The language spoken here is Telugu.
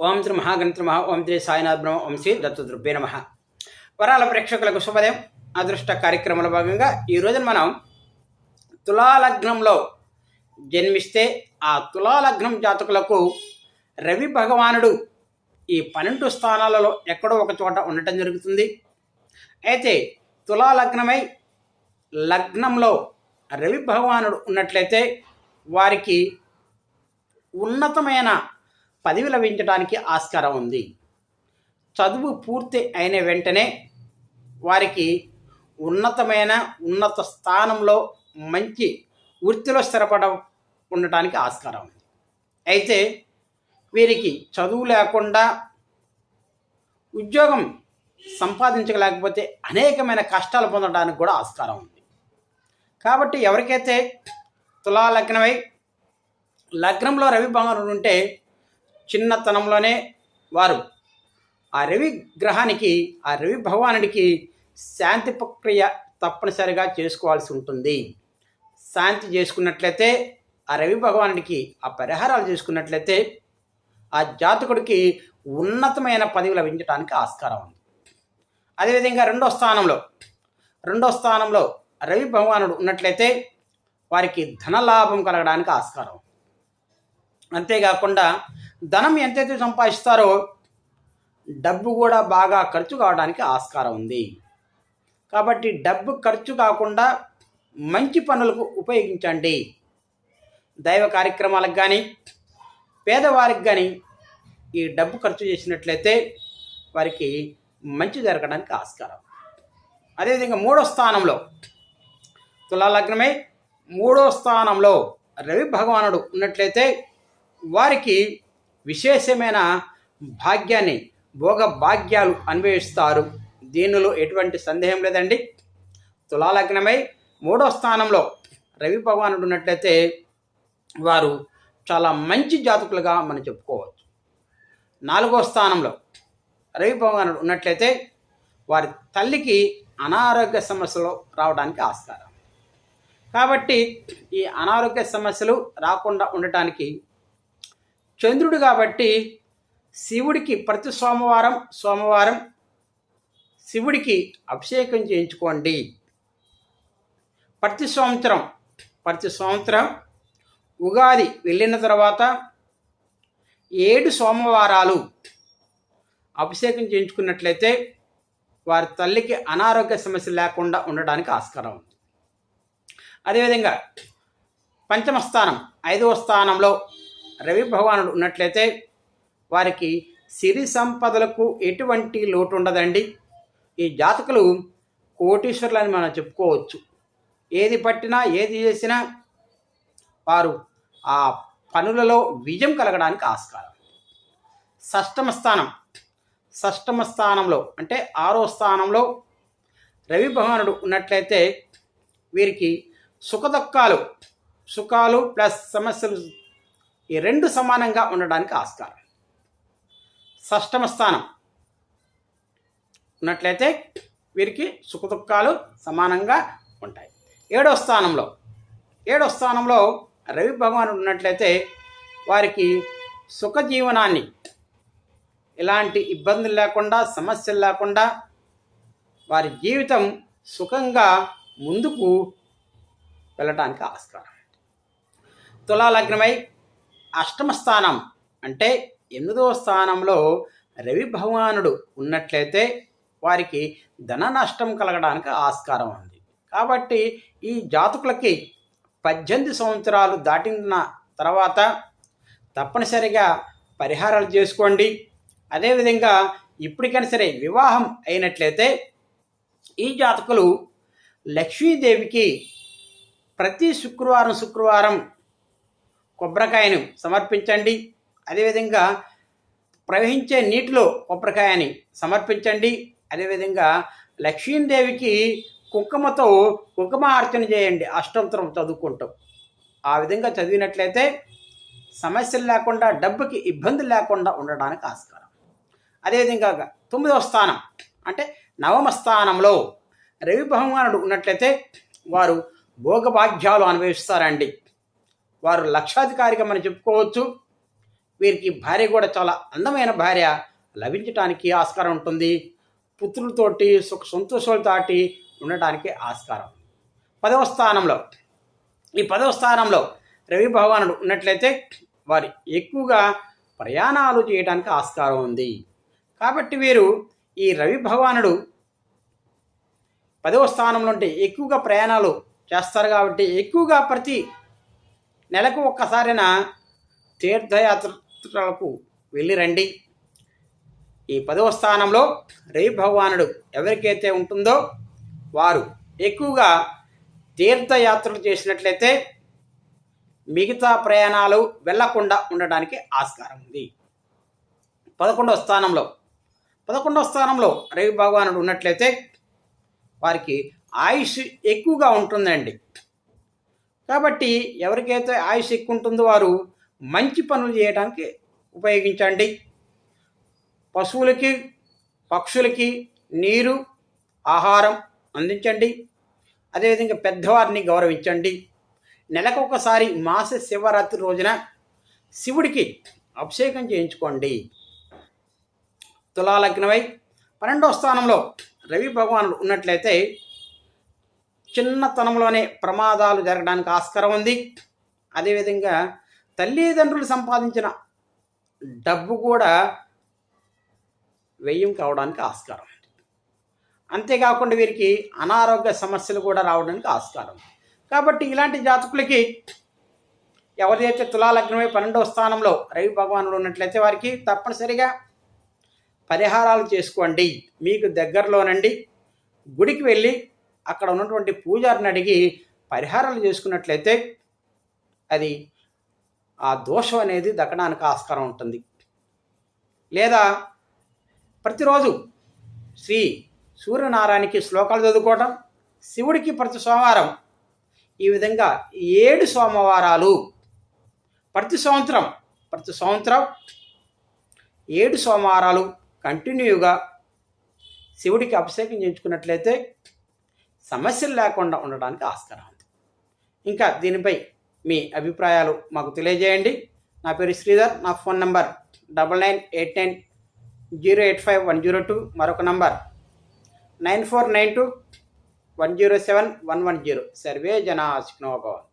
ఓం శ్రీ మహాగణిత మహా ఓం శ్రీ సాయినాథ్ బ్రహ్మ ఓం శ్రీ దత్తద్రుభ్య నమ. వరాల ప్రేక్షకులకు శుభోదయం. అదృష్ట కార్యక్రమంలో భాగంగా ఈరోజు మనం తులాలగ్నంలో జన్మిస్తే ఆ తులాలగ్నం జాతకులకు రవి భగవానుడు ఈ పన్నెండు స్థానాలలో ఎక్కడో ఒక చోట ఉండటం జరుగుతుంది. అయితే తులాలగ్నమై లగ్నంలో రవి భగవానుడు ఉన్నట్లయితే వారికి ఉన్నతమైన పదవి లభించడానికి ఆస్కారం ఉంది. చదువు పూర్తి అయిన వెంటనే వారికి ఉన్నతమైన ఉన్నత స్థానంలో మంచి వృత్తిలో స్థిరపడ ఉండటానికి ఆస్కారం ఉంది. అయితే వీరికి చదువు లేకుండా ఉద్యోగం సంపాదించలేకపోతే అనేకమైన కష్టాలు పొందడానికి కూడా ఆస్కారం ఉంది. కాబట్టి ఎవరికైతే తులా లగ్నమై లగ్నంలో రవి భగవానుడు ఉంటే చిన్నతనంలోనే వారు. ఆ రవి గ్రహానికి ఆ రవి భగవానుడికి శాంతి ప్రక్రియ తప్పనిసరిగా చేసుకోవాల్సి ఉంటుంది. శాంతి చేసుకున్నట్లయితే ఆ రవి భగవానుడికి ఆ పరిహారాలు చేసుకున్నట్లయితే ఆ జాతకుడికి ఉన్నతమైన పదవి లభించడానికి ఆస్కారం ఉంది. అదేవిధంగా రెండో స్థానంలో రెండో స్థానంలో రవి భగవానుడు ఉన్నట్లయితే వారికి ధనలాభం కలగడానికి ఆస్కారం అంతేకాకుండా ధనం ఎంతైతే సంపాదిస్తారో డబ్బు కూడా బాగా ఖర్చు కావడానికి ఆస్కారం ఉంది. కాబట్టి డబ్బు ఖర్చు కాకుండా మంచి పనులకు ఉపయోగించండి. దైవ కార్యక్రమాలకు కానీ పేదవారికి కానీ ఈ డబ్బు ఖర్చు చేసినట్లయితే వారికి మంచి జరగడానికి ఆస్కారం. అదేవిధంగా మూడో స్థానంలో తులాలగ్నమై మూడో స్థానంలో రవి భగవానుడు ఉన్నట్లయితే వారికి విశేషమైన భాగ్యాన్ని భోగ భాగ్యాలు అన్వేషిస్తారు. దీనిలో ఎటువంటి సందేహం లేదండి. తులాలగ్నమై మూడో స్థానంలో రవి భగవానుడు ఉన్నట్లయితే వారు చాలా మంచి జాతకులుగా మనం చెప్పుకోవచ్చు. నాలుగో స్థానంలో రవి భగవానుడు ఉన్నట్లయితే వారి తల్లికి అనారోగ్య సమస్యలు రావడానికి ఆస్కారం. కాబట్టి ఈ అనారోగ్య సమస్యలు రాకుండా ఉండటానికి చంద్రుడు కాబట్టి శివుడికి ప్రతి సోమవారం సోమవారం శివుడికి అభిషేకం చేయించుకోండి. ప్రతి సంవత్సరం ప్రతి సంవత్సరం ఉగాది వెళ్ళిన తర్వాత ఏడు సోమవారాలు అభిషేకం చేయించుకున్నట్లయితే వారి తల్లికి అనారోగ్య సమస్య లేకుండా ఉండడానికి ఆస్కారం ఉంది. అదేవిధంగా పంచమ స్థానం ఐదవ స్థానంలో రవి భగవానుడు ఉన్నట్లయితే వారికి సిరి సంపదలకు ఎటువంటి లోటు ఉండదండి. ఈ జాతకులు కోటీశ్వరులని మనం చెప్పుకోవచ్చు. ఏది పట్టినా ఏది చేసినా వారు ఆ పనులలో విజయం కలగడానికి ఆస్కారం. షష్టమ స్థానం షష్టమ స్థానంలో అంటే ఆరో స్థానంలో రవి భగవానుడు ఉన్నట్లయితే వీరికి సుఖదుఖాలు సుఖాలు ప్లస్ సమస్యలు ఈ రెండు సమానంగా ఉండడానికి ఆస్కారం. షష్టమ స్థానం. ఉన్నట్లయితే వీరికి సుఖదుఖాలు సమానంగా ఉంటాయి. ఏడో స్థానంలో. ఏడో స్థానంలో రవి భగవానుడు ఉన్నట్లయితే వారికి సుఖ జీవనాన్ని ఎలాంటి ఇబ్బందులు లేకుండా సమస్యలు లేకుండా వారి జీవితం సుఖంగా ముందుకు వెళ్ళటానికి ఆస్కారం. తులాలగ్నమై అష్టమ స్థానం అంటే ఎనిమిదవ స్థానంలో రవి భగవానుడు ఉన్నట్లయితే వారికి ధన నష్టం కలగడానికి ఆస్కారం ఉంది. కాబట్టి ఈ జాతకులకి పద్దెనిమిది సంవత్సరాలు దాటిన తర్వాత తప్పనిసరిగా పరిహారాలు చేసుకోండి. అదేవిధంగా ఇప్పటికైనా సరే వివాహం అయినట్లయితే ఈ జాతకులు లక్ష్మీదేవికి ప్రతి శుక్రవారం శుక్రవారం కొబ్బరికాయను సమర్పించండి. అదేవిధంగా ప్రవహించే నీటిలో కొబ్బరికాయని సమర్పించండి. అదేవిధంగా లక్ష్మీదేవికి కుంకుమతో కుంకుమ అర్చన చేయండి. అష్టంతరం చదువుకుంటాం. ఆ విధంగా చదివినట్లయితే సమస్యలు లేకుండా డబ్బుకి ఇబ్బంది లేకుండా ఉండడానికి ఆస్కారం. అదేవిధంగా తొమ్మిదవ స్థానం అంటే నవమ స్థానంలో రవి భగవానుడు ఉన్నట్లయితే వారు భోగభాగ్యాలు అనుభవిస్తారండి. వారు లక్షాధికారిగా మనం చెప్పుకోవచ్చు. వీరికి భార్య కూడా చాలా అందమైన భార్య. లభించడానికి ఆస్కారం ఉంటుంది. పుత్రులతోటి సుఖ సంతోషాలతోటి ఉండటానికి ఆస్కారం. పదవ స్థానంలో ఈ పదవ స్థానంలో రవి భగవానుడు ఉన్నట్లయితే వారు ఎక్కువగా ప్రయాణాలు చేయడానికి ఆస్కారం ఉంది. కాబట్టి వీరు ఈ రవి భగవానుడు పదవ స్థానంలో ఉంటే ఎక్కువగా ప్రయాణాలు చేస్తారు కాబట్టి ఎక్కువగా ప్రతి నెలకు ఒక్కసారిన తీర్థయాత్రలకు వెళ్ళి రండి. ఈ పదవ స్థానంలో రవి భగవానుడు ఎవరికైతే ఉంటుందో వారు ఎక్కువగా తీర్థయాత్రలు చేసినట్లయితే మిగతా ప్రయాణాలు వెళ్ళకుండా ఉండడానికి ఆస్కారం ఉంది. పదకొండవ స్థానంలో పదకొండవ స్థానంలో రవి భగవానుడు ఉన్నట్లయితే వారికి ఆయుష్ ఎక్కువగా ఉంటుందండి. కాబట్టి ఎవరికైతే ఆయుష్ ఎక్కువ ఉంటుందో వారు మంచి పనులు చేయడానికి ఉపయోగించండి. పశువులకి పక్షులకి నీరు ఆహారం అందించండి. అదేవిధంగా పెద్దవారిని గౌరవించండి. నెలకు ఒకసారి మాస శివరాత్రి రోజున శివుడికి అభిషేకం చేయించుకోండి. తులాలగ్నమై పన్నెండవ స్థానంలో రవి భగవానుడు ఉన్నట్లయితే చిన్నతనంలోనే ప్రమాదాలు జరగడానికి ఆస్కారం ఉంది. అదేవిధంగా తల్లిదండ్రులు సంపాదించిన డబ్బు కూడా వ్యయం కావడానికి ఆస్కారం ఉంది. అంతేకాకుండా వీరికి అనారోగ్య సమస్యలు కూడా రావడానికి ఆస్కారం ఉంది. కాబట్టి ఇలాంటి జాతకులకి ఎవరైతే తులాలగ్నమై పన్నెండవ స్థానంలో రవి భగవానుడు ఉన్నట్లయితే వారికి తప్పనిసరిగా పరిహారాలు చేసుకోండి. మీకు దగ్గరలోనండి. గుడికి వెళ్ళి అక్కడ ఉన్నటువంటి పూజారిని అడిగి పరిహారాలు చేసుకున్నట్లయితే అది ఆ దోషం అనేది దక్కడానికి ఆస్కారం ఉంటుంది. లేదా ప్రతిరోజు శ్రీ సూర్యనారాయణకి శ్లోకాలు చదువుకోవటం శివుడికి ప్రతి సోమవారం ఈ విధంగా ఏడు సోమవారాలు ప్రతి సంవత్సరం ప్రతి సంవత్సరం ఏడు సోమవారాలు కంటిన్యూగా శివుడికి అభిషేకం చేయించుకున్నట్లయితే సమస్యలు లేకుండా ఉండడానికి ఆస్కారం ఉంది ఇంకా దీనిపై మీ అభిప్రాయాలు మాకు తెలియజేయండి. నా పేరు శ్రీధర్ నా phone number double nine eight nine zero eight five one zero two మరొక number nine four nine two one zero seven one one zero. Survey జనా సుఖినోభవన్